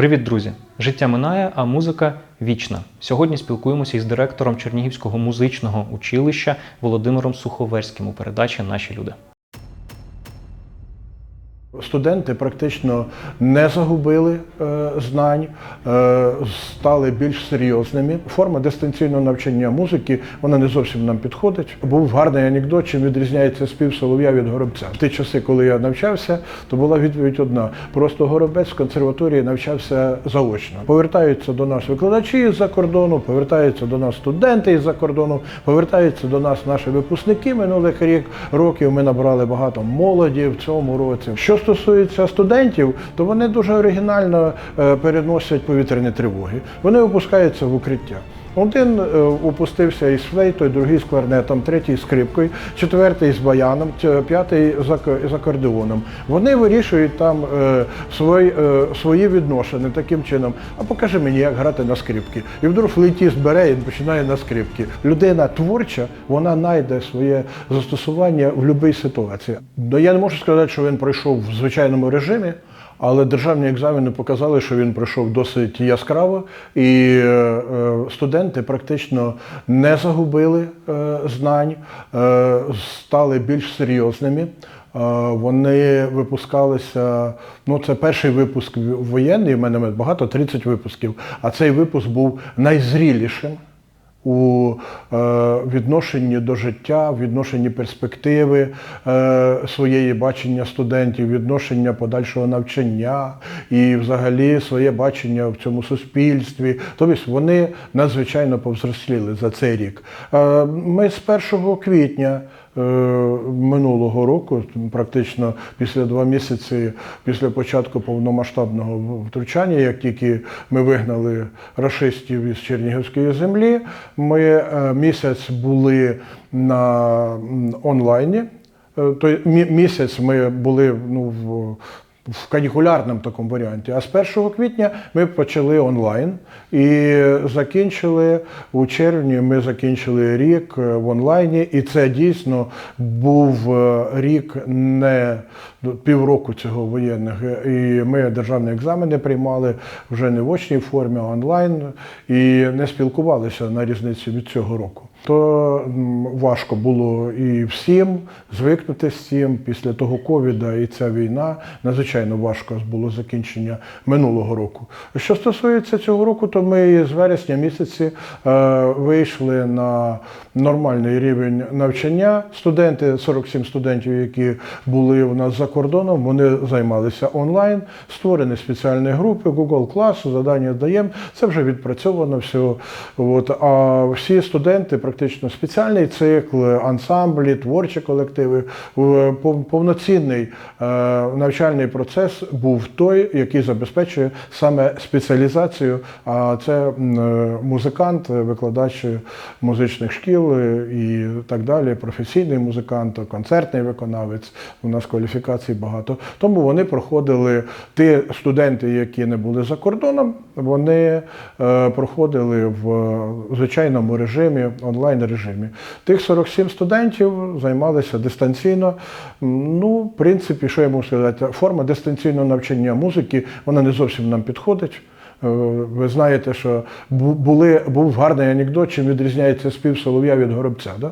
Привіт, друзі! Життя минає, а музика вічна. Сьогодні спілкуємося із директором Чернігівського музичного училища Володимиром Суховерським у передачі Наші люди. Студенти практично не загубили е, знань, е, стали більш серйозними. Форма дистанційного навчання музики вона не зовсім нам підходить. Був гарний анекдот, чим відрізняється спів солов'я від горобця. В ті часи, коли я навчався, то була відповідь одна: просто горобець в консерваторії навчався заочно. Повертаються до нас викладачі з-за кордону, повертаються до нас студенти із-за кордону, повертаються до нас наші випускники минулих рік років. Ми набрали багато молоді в цьому році. Що стосується студентів, то вони дуже оригінально е, переносять повітряні тривоги. Вони опускаються в укриття. Один е, опустився із флейтою, другий з кларнетом, третій з скрипкою, четвертий з баяном, п'ятий з акордеоном. Вони вирішують там е, свої, е, свої відношення таким чином. А покажи мені, як грати на скрипки. І вдруг флейтіст бере і починає на скрипки. Людина творча, вона знайде своє застосування в будь-якій ситуації. Ну, Я не можу сказати, що він пройшов в звичайному режимі. Але державні екзамени показали, що він пройшов досить яскраво, і е, е, студенти практично не загубили е, знань, стали більш серйозними. Вони випускалися. Ну, це перший випуск воєнний. У мене багато 30 випусків. А цей випуск був найзрілішим у е, відношенні до життя, відношенні перспективи е, своєї бачення студентів, відношення подальшого навчання і взагалі своє бачення в цьому суспільстві. Тобто вони надзвичайно повзросліли за цей рік. Е, ми з 1 квітня минулого року, практично після два місяці після початку повномасштабного втручання, як тільки ми вигнали рашистів із Чернігівської землі, ми е, місяць були на онлайні. Е, Той місяць ми були ну, в, в канікулярному такому варіанті. А з 1 квітня ми почали онлайн і закінчили у червні. Ми закінчили рік е, в онлайні, і це дійсно був е, рік не півроку цього воєнних. І ми державні екзамени приймали вже не в очній формі, а онлайн, і не спілкувалися на різниці від цього року. То важко було і всім звикнути з цим після того ковіда і ця війна. Надзвичайно важко було закінчення минулого року. Що стосується цього року, то ми з вересня місяці е, вийшли на нормальний рівень навчання. Студенти, 47 студентів, які були у нас за кордоном, вони займалися онлайн, створені спеціальні групи, Google клас, завдання даємо. Це вже відпрацьовано все. От. А всі студенти, практично спеціальний цикл, ансамблі, творчі колективи, повноцінний е, навчальний процес був той, який забезпечує саме спеціалізацію. А це е, музикант, викладач музичних шкіл е, і так далі, професійний музикант, концертний виконавець. У нас кваліфікацій багато. Тому вони проходили ті студенти, які не були за кордоном, вони проходили в звичайному режимі, онлайн режимі. Тих 47 студентів займалися дистанційно. Ну, в принципі, що я можу сказати, форма дистанційного навчання музики вона не зовсім нам підходить. Е, Ви знаєте, що були, був гарний анекдот, чим відрізняється спів солов'я від горобця. Да?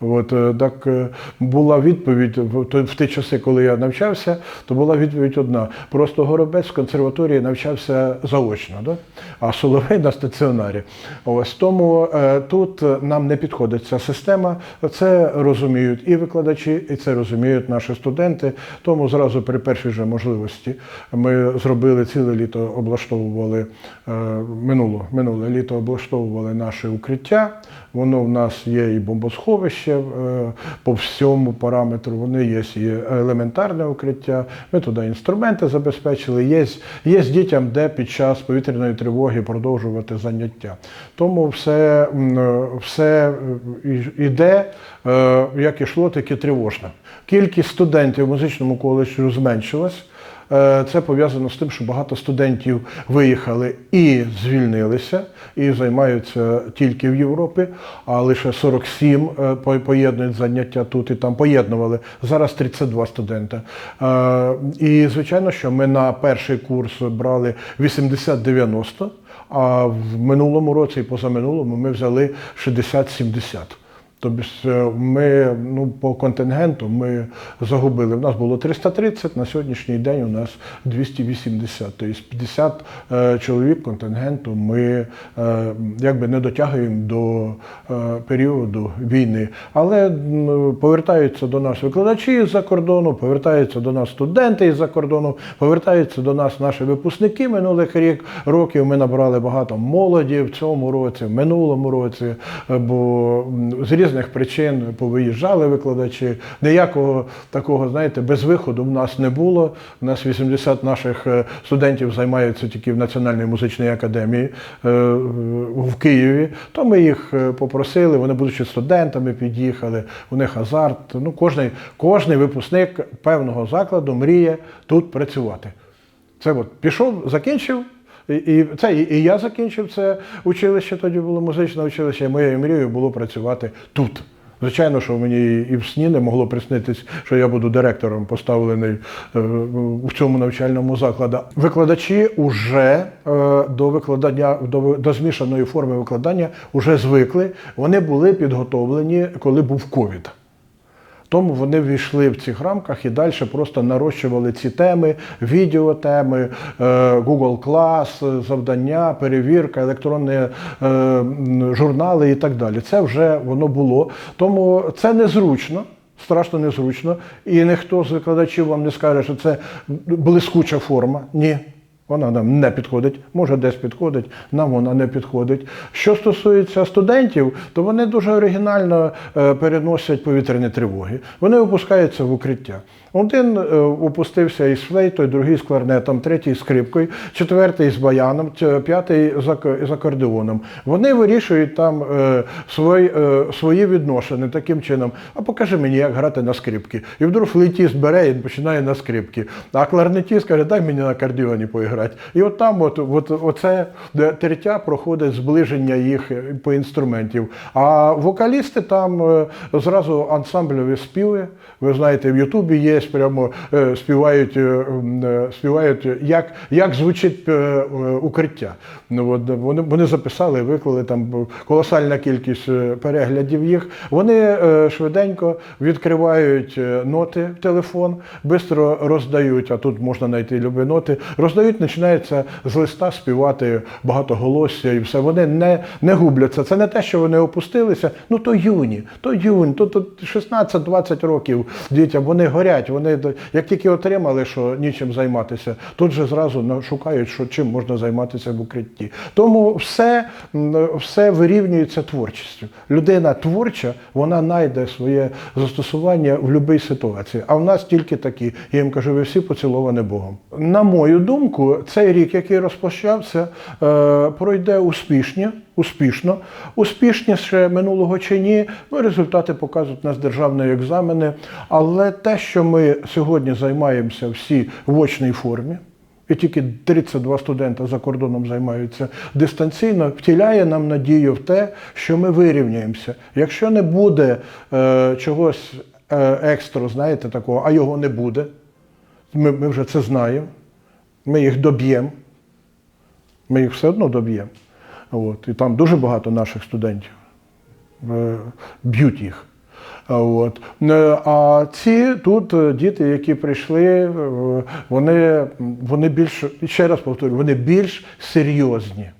От е, так е, була відповідь в ті часи, коли я навчався, то була відповідь одна: просто горобець в консерваторії навчався заочно, да? а соловей на стаціонарі. Ось тому е, тут нам не підходить ця система. Це розуміють і викладачі, і це розуміють наші студенти. Тому зразу при першій же можливості ми зробили ціле літо, облаштовували минуло, минуле літо облаштовували наше укриття. Воно в нас є і бомбосховище е, по всьому параметру. Вони є і елементарне укриття. Ми туди інструменти забезпечили. Є, є дітям, де під час повітряної тривоги продовжувати заняття. Тому все, е, все е, іде, е, як ішло, так і тривожно. Кількість студентів в музичному коледжі зменшилась. Е, Це пов'язано з тим, що багато студентів виїхали і звільнилися, і займаються тільки в Європі, а лише 47 е, поєднують заняття тут і там поєднували. Зараз 32 студента. Е, І звичайно, що ми на перший курс брали 80-90, а в минулому році і позаминулому ми взяли 60-70. Тобто е, ми ну, по контингенту ми загубили. У нас було 330, на сьогоднішній день у нас 280. Тобто 50 е, чоловік контингенту ми е, якби не дотягуємо до періоду війни. Але повертаються до нас викладачі з-за кордону, повертаються до нас студенти із-за кордону, повертаються до нас наші випускники минулих рік років. Ми набрали багато молоді в цьому році, в минулому році, бо м, з різних причин повиїжджали викладачі. Ніякого такого, знаєте, без виходу в нас не було. У нас 80 наших е, студентів займаються тільки в Національній музичній академії е, в Києві. То ми їх е, попросили, вони, будучи студентами, під'їхали. У них азарт. Ну, кожний, кожний випускник певного закладу мріє тут працювати. Це от пішов, закінчив. І, і це і, і я закінчив це училище, тоді було музичне училище. і Моєю мрією було працювати тут. Звичайно, що мені і в сні не могло приснитись, що я буду директором поставлений е, в цьому навчальному закладі. Викладачі вже е, до викладання до, до змішаної форми викладання вже звикли. Вони були підготовлені, коли був ковід. Тому вони ввійшли в цих рамках і далі просто нарощували ці теми, відеотеми, е, Google Class, завдання, перевірка, електронні е, журнали і так далі. Це вже воно було. Тому це незручно. Страшно незручно, і ніхто з викладачів вам не скаже, що це блискуча форма. Ні, вона нам не підходить, може десь підходить, нам вона не підходить. Що стосується студентів, то вони дуже оригінально е, переносять повітряні тривоги. Вони опускаються в укриття. Один е, опустився із флейтою, другий з кларнетом, третій з скрипкою, четвертий з баяном, п'ятий з акордеоном. Вони вирішують там е, свої, е, свої відношення таким чином. А покажи мені, як грати на скрипці. І вдруг флейтіст бере і починає на скрипці. А кларнетіст каже, дай мені на акордеоні поіграти. І от там от, от, оце тертя проходить зближення їх е, по інструментів. А вокалісти там е, зразу ансамбльові співи. Ви знаєте, в Ютубі є прямо е, співають, е, е, співають, як, як звучить укриття. Ну, вони, вони записали, виклали там колосальна кількість переглядів їх. Вони швиденько відкривають ноти в телефон, швидко роздають, а тут можна знайти любі ноти. Роздають, починається з листа співати багатоголосся і все. Вони не, не губляться. Це не те, що вони опустилися. Ну то юні, то юні, то, то 16-20 років дітям. Вони горять. Вони як тільки отримали, що нічим займатися, тут же зразу шукають, що чим можна займатися в укритті. Тому все, все вирівнюється творчістю. Людина творча, вона знайде своє застосування в будь-якій ситуації. А в нас тільки такі. Я їм кажу, ви всі поціловані Богом. На мою думку, цей рік, який розпочався, е, пройде успішні, успішно. Успішніше минулого чи ні, ну, результати показують нас державні екзамени. Але те, що ми сьогодні займаємося всі в очній формі, і тільки 32 студента за кордоном займаються дистанційно, втіляє нам надію в те, що ми вирівняємося. Якщо не буде е, чогось е, екстра, знаєте, такого, а його не буде, ми, ми вже це знаємо, ми їх доб'ємо, ми їх все одно доб'ємо. От. І там дуже багато наших студентів е, б'ють їх. От. Е, А ці тут е, діти, які прийшли, вони, вони більш, ще раз повторю, вони більш серйозні,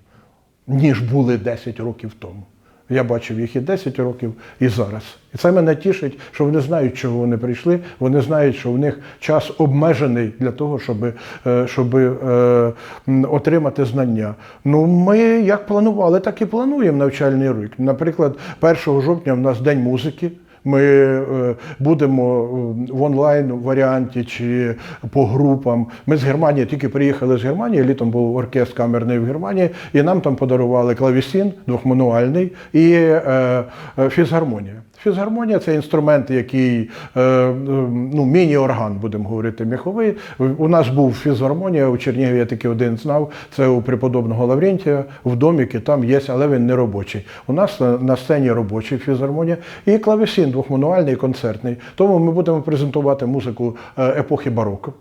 ніж були 10 років тому. Я бачив їх і 10 років, і зараз. І це мене тішить, що вони знають, чого вони прийшли. Вони знають, що в них час обмежений для того, щоб, е, щоб е, отримати знання. Ну, ми як планували, так і плануємо навчальний рік. Наприклад, 1 жовтня в нас День музики. Ми е, будемо е, в онлайн варіанті чи по групам. Ми з Германії тільки приїхали з Германії. Літом був оркестр камерний в Германії, і нам там подарували клавісін двохмануальний і е, фізгармонія. Фізгармонія це інструмент, який е, ну, міні-орган, будемо говорити, міховий. У нас був фізгармонія у Чернігові, я тільки один знав. Це у преподобного Лаврентія в доміки, там є, але він не робочий. У нас на, на сцені робочий фізгармонія і клавесін двохмануальний концертний. Тому ми будемо презентувати музику е, епохи бароко.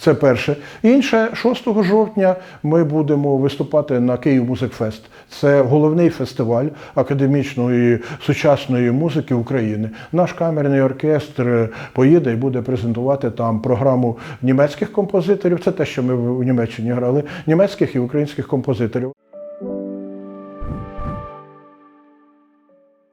Це перше. Інше, 6 жовтня ми будемо виступати на Київ Музикфест. Це головний фестиваль академічної сучасної музики України. Наш камерний оркестр поїде і буде презентувати там програму німецьких композиторів. Це те, що ми в Німеччині грали, німецьких і українських композиторів.